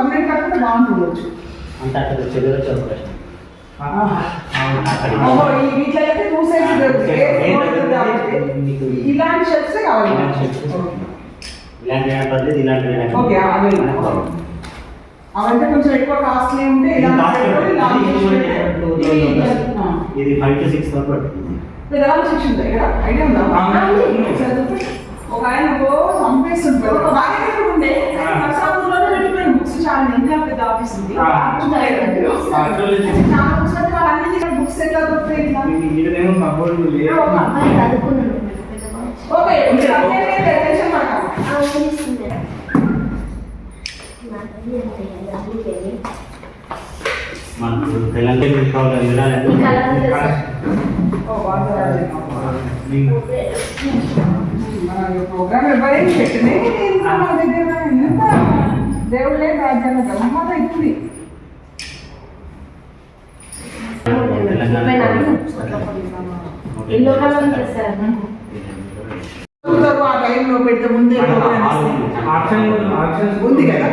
Permanent కాకుండా బాగుంటుండొచ్చు. అంటే అక్కడ చెల్లెలు వచ్చే అవకాశం అక్కడికి ఓహో ఈ వీటిలో అయితే టూ సైడ్స్ ఇలాంటి షర్ట్స్ కావాలి. ఇలాంటి shirts. ఇలాంటి పద్ధతి ఇలాంటి ఓకే అవి అవైతే కొంచెం ఎక్కువ కాస్ట్లీ ఉంటే ఇది ఫైవ్ టు సిక్స్ వరకు పెద్దవాళ్ళ శిక్షణ ఉంటాయి కదా. ఐడియా ఉందా? ఒక ఆయన ఓ చంపేస్తుంటాడు ఒక ఎక్కడ ఉండే. నర్సాపూర్లోనే పెట్టిపోయిన బుక్స్ చాలా ఇంకా పెద్ద ఆఫీస్ ఉంది. చాలా వాళ్ళన్ని ఇక్కడ బుక్స్ ఎట్లా. మనకు తెలంగాణ కావాలి ప్రోగ్రామ్ పెట్టినే దగ్గర ఎంత దేవుళ్ళే రాజ్యాంగ గమ్మత అవుతుంది ఆ టైంలో పెడితే ముందే ఉంది కదా?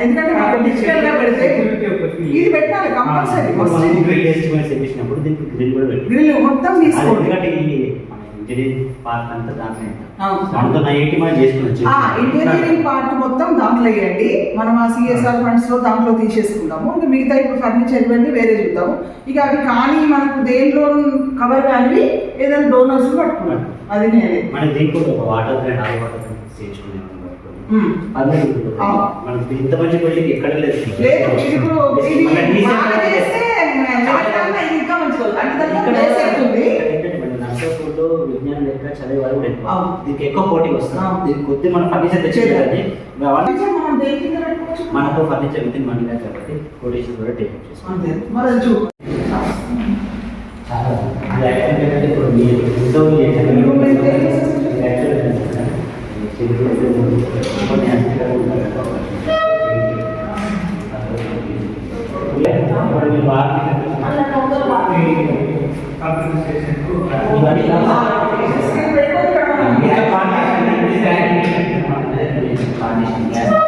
ఎందుకంటే మనం డిజిటల్గా పెడితే ఇది పెట్టాలి కంపల్సరీ గ్రిల్ మొత్తం తీసుకోండి. అంతా దాంట్లో ఇంటీరియరింగ్ పార్ట్ మొత్తం దాంట్లో వేయండి. మనం ఆ సిఎస్ఆర్ ఫండ్స్లో దాంట్లో తీసేసుకుందాము ఇంకా మిగతా ఇప్పుడు ఫర్నిచర్ ఇవన్నీ వేరే చూద్దాము. ఇక అవి కానీ మనకు కవర్ కానివి ఏదైనా డోనర్స్ అది నేనే మనకి దీనికి కూడా ఒక వాటర్ ఆల్. మనకి ఇంత మంచి బిల్డింగ్ ఎక్కడ లేదు. లేదు. ఇప్పుడు ఇది బాగా చేస్తే ఇంకా. అంటే ఇక్కడ place అవుతుంది ఏంటంటే మన నర్సరీలో లెక్క చదివే వాళ్ళు కూడా ఎక్కువ. దీనికి ఎక్కువ పోటీ వస్తుంది. దీనికి కొద్ది మనం ఫర్నిచర్ తెచ్చేది ఫర్నిచర్ మనం దేని కింద పెట్టుకోవచ్చు? మనకు ఫర్నిచర్ విత్ ఇన్ ల్యాక్ కాబట్టి కొటేషన్ కూడా టేక్ చేస్తాం ఇప్పుడు మీరు కొన్ని యాక్చువల్గా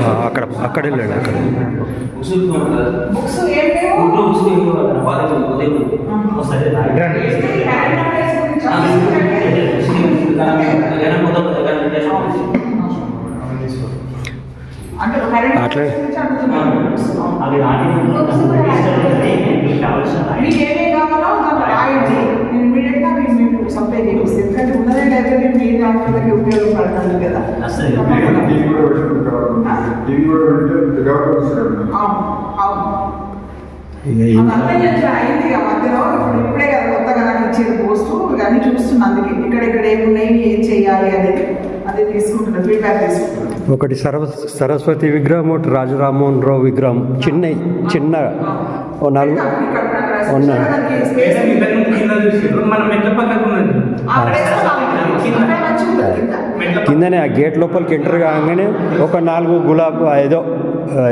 ఆ, అక్కడ అక్కడ వెళ్ళాడు అక్కడ. బుక్స్ ఏం లేవు? ఒకసారి రాయండి. ఏంటి క్యాలెండర్ గురించి చెప్పాలంటే అంటే కరెంట్ అట్లే. గురించి అడుగుతున్నాను అవి రాని మీకు కావాల్సిన రాయండి. మీకు ఏమేమి కావాలో దాంట్లో రాయండి నేను ఇమీడియట్గా మీకు మీకు సప్లై చేపిస్తాను ఎందుకంటే ఉన్నదే లైబ్రరీ మీ డాక్టర్లకి ఉపయోగపడుతుంది కదా అసలు టీవీ కూడా పెట్టుకుంటారు టీవీ కూడా పెడితే గవర్నమెంట్ ఇస్తారు అవును అవును ఇక ఈ- అయింది మధ్యలో ఇప్పుడు ఇప్పుడే కదా కొత్తగా నాకు ఇచ్చేది పోస్ట్ ఇవన్నీ చూస్తున్నా అందుకే ఇక్కడ ఇక్కడ ఏమున్నాయి ఏం చేయాలి అనేది అది తీసుకుంటున్నా ఫీడ్బ్యాక్ తీసుకుంటున్నా. ఒకటి సరవ సరస్వతి విగ్రహం ఒకటి రాజు రామ్మోహన్ రావు విగ్రహం. చిన్న చిన్న ఓ నాలుగు ఉన్నా. కిందనే ఆ గేట్ లోపలికి ఎంటర్ కాగానే ఒక నాలుగు గులాబ్ ఏదో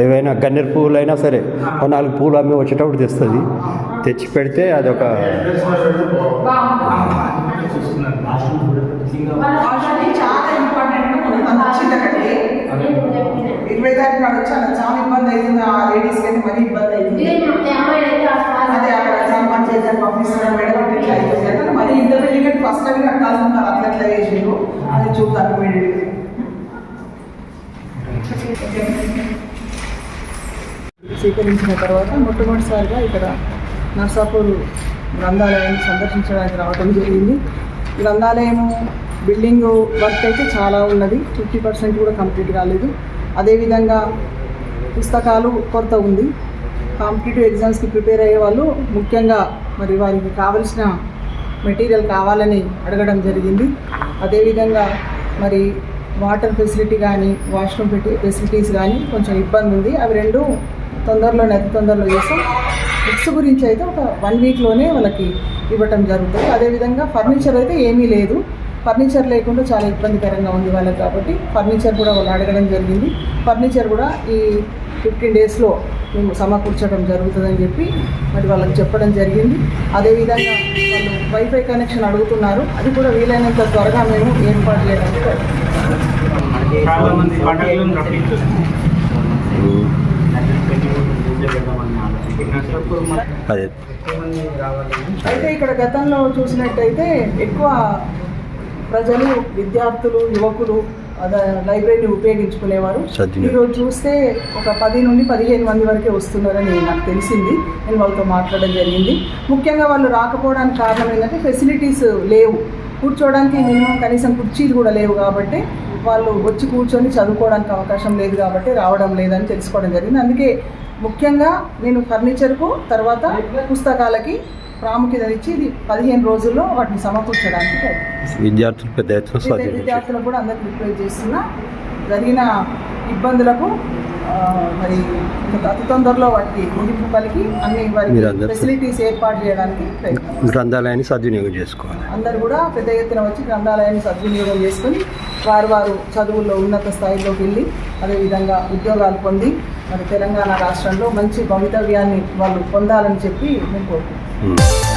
ఏవైనా గన్నేరు పువ్వులు అయినా సరే ఒక నాలుగు పూలు అమ్మి వచ్చేటప్పుడు తెస్తుంది. తెచ్చి పెడితే అదొక. చూస్తున్నారు రాష్ట్రం కూడా Caution చాలా ఇంపార్టెంట్ మనం వచ్చింది అక్కడికి. ఇరవై తారీఖు నాడు వచ్చి అలా చాలా ఇబ్బంది అవుతుంది. ఆ లేడీస్కి అయితే మరీ ఇబ్బంది అవుతుంది. క్లాస్ అదే అక్కడ ఎగ్జామ్ పంచాయతీ పంపిస్తున్నాం మేడం ఇట్లా అవుతుంది అంటే మరి ఇంటర్ టికెట్ ఫస్ట్ అవి కట్టాలన్నారు అట్లా ఎట్లా చేసిండ్రు? అది చూద్దాం ఇమీడియట్గా స్వీకరించిన తర్వాత మొట్టమొదటిసారిగా ఇక్కడ నర్సాపూర్ గ్రంథాలయాన్ని సందర్శించడానికి రావడం జరిగింది. గ్రంథాలయము బిల్డింగ్ వర్క్ అయితే చాలా ఉన్నది. ఫిఫ్టీ పర్సెంట్ కూడా కంప్లీట్ కాలేదు. అదేవిధంగా పుస్తకాలు కొరత ఉంది. కాంపిటేటివ్ ఎగ్జామ్స్కి ప్రిపేర్ అయ్యే వాళ్ళు ముఖ్యంగా మరి వారికి కావలసిన మెటీరియల్ కావాలని అడగడం జరిగింది. అదేవిధంగా మరి వాటర్ ఫెసిలిటీ కానీ వాష్రూమ్ ఫెసిలిటీస్ కానీ కొంచెం ఇబ్బంది ఉంది. అవి రెండు తొందరలోనే అతి తొందరలో చేస్తాం. బుక్స్ గురించి అయితే ఒక వన్ వీక్లోనే వాళ్ళకి ఇవ్వటం జరుగుతుంది. అదేవిధంగా ఫర్నిచర్ అయితే ఏమీ లేదు. ఫర్నిచర్ లేకుండా చాలా ఇబ్బందికరంగా ఉంది వాళ్ళకి కాబట్టి ఫర్నిచర్ కూడా వాళ్ళు అడగడం జరిగింది. ఫర్నిచర్ కూడా ఈ ఫిఫ్టీన్ డేస్లో మేము సమకూర్చడం జరుగుతుందని చెప్పి మరి వాళ్ళకి చెప్పడం జరిగింది. అదేవిధంగా వాళ్ళు వైఫై కనెక్షన్ అడుగుతున్నారు. అది కూడా వీలైనంత త్వరగా మేము ఏర్పాటు చేయడానికి అయితే ఇక్కడ గతంలో చూసినట్టయితే ఎక్కువ ప్రజలు విద్యార్థులు యువకులు లైబ్రరీని ఉపయోగించుకునేవారు. ఈరోజు చూస్తే ఒక పది నుండి పదిహేను మంది వరకే వస్తున్నారని నాకు తెలిసింది. నేను వాళ్ళతో మాట్లాడడం జరిగింది. ముఖ్యంగా వాళ్ళు రాకపోవడానికి కారణం ఏంటంటే ఫెసిలిటీస్ లేవు. కూర్చోవడానికి మినిమం కనీసం కుర్చీలు కూడా లేవు కాబట్టి వాళ్ళు వచ్చి కూర్చొని చదువుకోవడానికి అవకాశం లేదు కాబట్టి రావడం లేదని తెలుసుకోవడం జరిగింది. అందుకే ముఖ్యంగా నేను ఫర్నిచర్కు తర్వాత పుస్తకాలకి ప్రాముఖ్యతనిచ్చి ఇది పదిహేను రోజుల్లో వాటిని సమకూర్చడానికి. విద్యార్థులు పెద్ద విద్యార్థులకు కూడా అందరికి రిక్వెస్ట్ చేస్తున్నా జరిగిన ఇబ్బందులకు మరి అతి తొందరలో వాటికి ముగింపు పలికి అన్ని వారికి ఫెసిలిటీస్ ఏర్పాటు చేయడానికి గ్రంథాలయాన్ని సద్వినియోగం చేసుకోవాలి. అందరూ కూడా పెద్ద ఎత్తున వచ్చి గ్రంథాలయాన్ని సద్వినియోగం చేసుకొని వారు వారు చదువుల్లో ఉన్నత స్థాయిలోకి వెళ్ళి అదేవిధంగా ఉద్యోగాలు పొంది మరి తెలంగాణ రాష్ట్రంలో మంచి భవితవ్యాన్ని వాళ్ళు పొందాలని చెప్పి నేను కోరుకుంటున్నాను 嗯。